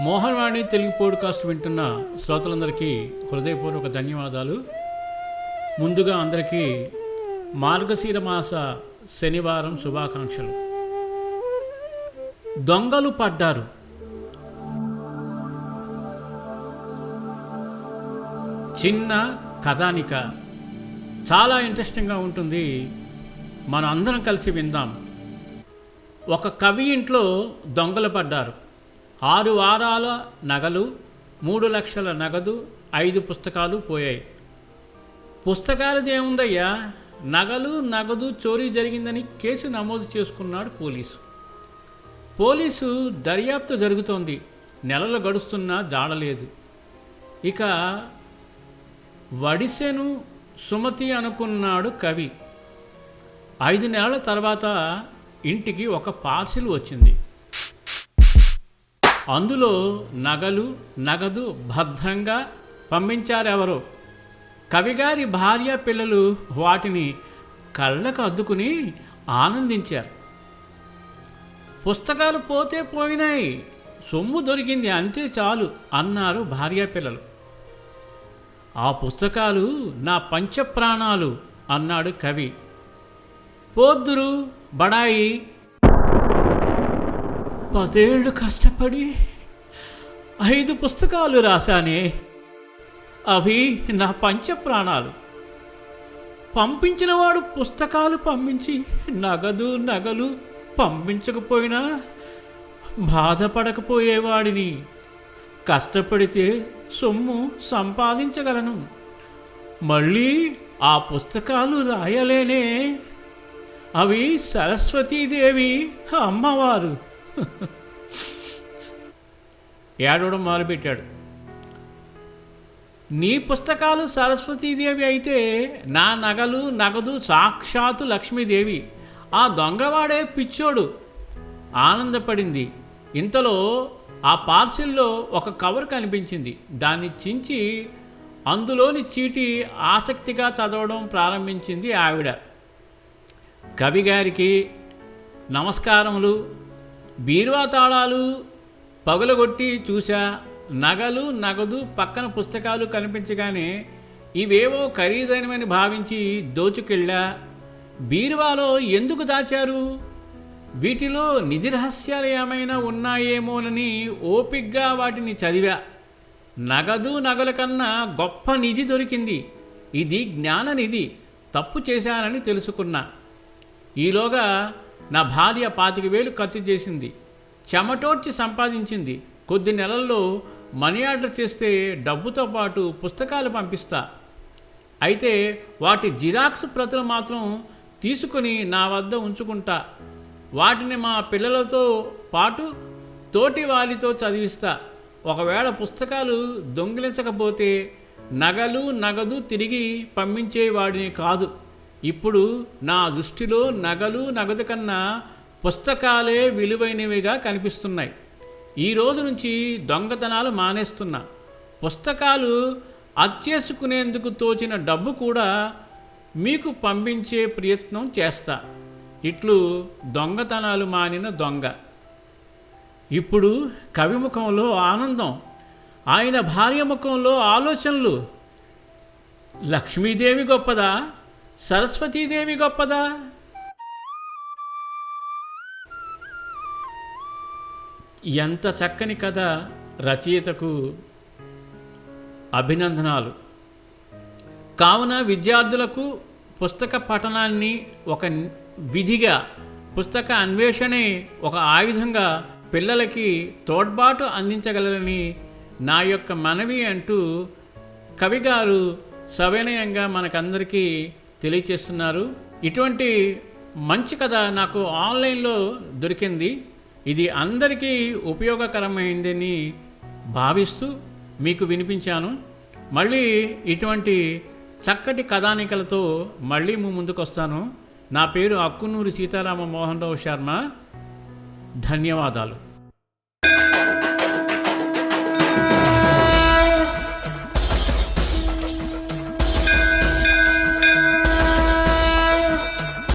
Mohan Vani Telugu podcast వింటున్న శ్రోతలందరికీ హృదయపూర్వక ధన్యవాదాలు. ముందుగా అందరికీ మార్గశీర మాస శనివారం శుభాకాంక్షలు. దొంగలు పడ్డారు. చిన్న కథానిక. చాలా ఇంట్రెస్టింగ్గా ఉంటుంది. మనం అందరం కలిసి విందాం. ఒక కవి ఇంట్లో దొంగలు పడ్డారు. ఆరు వారాల నగలు మూడు లక్షల నగదు ఐదు పుస్తకాలు పోయాయి. పుస్తకాలది ఏముందయ్యా? నగలు నగదు చోరీ జరిగిందని కేసు నమోదు చేసుకున్నాడు పోలీసు. పోలీసు దర్యాప్తు జరుగుతోంది. నెలలు గడుస్తున్నా జాడలేదు. ఇక వడిసెను సుమతి అనుకున్నాడు కవి. ఐదు నెలల తర్వాత ఇంటికి ఒక పార్సిల్ వచ్చింది. అందులో నగలు నగదు భద్రంగా పంపించారెవరో? కవిగారి భార్య పిల్లలు వాటిని కళ్ళకు అద్దుకుని ఆనందించారు. పుస్తకాలు పోతే పోయినాయి సొమ్ము దొరికింది అంతే చాలు అన్నారు భార్య పిల్లలు. ఆ పుస్తకాలు నా పంచప్రాణాలు అన్నాడు కవి. పోద్దురు బడాయి పదేళ్ళు కష్టపడి ఐదు పుస్తకాలు రాశానే. అవి నా పంచప్రాణాలు. పంపించినవాడు పుస్తకాలు పంపించి నగదు నగలు పంపించకపోయినా బాధపడకపోయేవాడిని. కష్టపడితే సొమ్ము సంపాదించగలను. మళ్ళీ ఆ పుస్తకాలు రాయలేనే. అవి సరస్వతీదేవి అమ్మవారు ఏడవడం మొదలుపెట్టాడు. నీ పుస్తకాలు సరస్వతీదేవి అయితే నా నగలు నగదు సాక్షాత్తు లక్ష్మీదేవి. ఆ దొంగవాడే పిచ్చోడు. ఆనందపడింది. ఇంతలో ఆ పార్సిల్లో ఒక కవర్ కనిపించింది. దాన్ని చించి అందులోని చీటి ఆసక్తిగా చదవడం ప్రారంభించింది ఆవిడ. కవిగారికి నమస్కారములు. బీరువా తాళాలు పగులగొట్టి చూశా నగలు నగదు పక్కన పుస్తకాలు కనిపించగానే ఇవేవో ఖరీదైనవని భావించి దోచుకెళ్ళా. బీరువాలో ఎందుకు దాచారు? వీటిలో నిధి రహస్యాలు ఏమైనా ఉన్నాయేమోనని ఓపిగ్గా వాటిని చదివా. నగదు నగల కన్నా గొప్ప నిధి దొరికింది. ఇది జ్ఞాన నిధి. తప్పు చేశానని తెలుసుకున్నా. ఈలోగా నా భార్య పాతిక వేలు ఖర్చు చేసింది. చెమటోడ్చి సంపాదించింది. కొద్ది నెలల్లో మనీ ఆర్డర్ చేస్తే డబ్బుతో పాటు పుస్తకాలు పంపిస్తా. అయితే వాటి జిరాక్స్ ప్రతులు మాత్రం తీసుకుని నా వద్ద ఉంచుకుంటా. వాటిని మా పిల్లలతో పాటు తోటి వారితో చదివిస్తా. ఒకవేళ పుస్తకాలు దొంగిలించకపోతే నగలు నగదు తిరిగి పంపించేవాడిని కాదు. ఇప్పుడు నా దృష్టిలో నగలు నగదు కన్నా పుస్తకాలే విలువైనవిగా కనిపిస్తున్నాయి. ఈ రోజు నుంచి దొంగతనాలు మానేస్తున్నా. పుస్తకాలు అచ్చేసుకునేందుకు తోచిన డబ్బు కూడా మీకు పంపించే ప్రయత్నం చేస్తా. ఇట్లు దొంగతనాలు మానిన దొంగ. ఇప్పుడు కవి ముఖంలో ఆనందం. ఆయన భార్య ముఖంలో ఆలోచనలు. లక్ష్మీదేవి గొప్పదా? సరస్వతీదేవి గొప్పదా? ఎంత చక్కని కథ రచయితకు అభినందనాలు. కావున విద్యార్థులకు పుస్తక పఠనాన్ని ఒక విధిగా పుస్తక అన్వేషణే ఒక ఆయుధంగా పిల్లలకి తోడ్పాటు అందించగలరని నా యొక్క మనవి అంటూ కవిగారు సవినయంగా మనకందరికీ తెలియచేస్తున్నారు. ఇటువంటి మంచి కథ నాకు ఆన్లైన్లో దొరికింది. ఇది అందరికీ ఉపయోగకరమైందని భావిస్తూ మీకు వినిపించాను. మళ్ళీ ఇటువంటి చక్కటి కథానికలతో మళ్ళీ ముందుకు వస్తాను నా పేరు అక్కునూరి సీతారామ మోహన్ రావు శర్మ. ధన్యవాదాలు.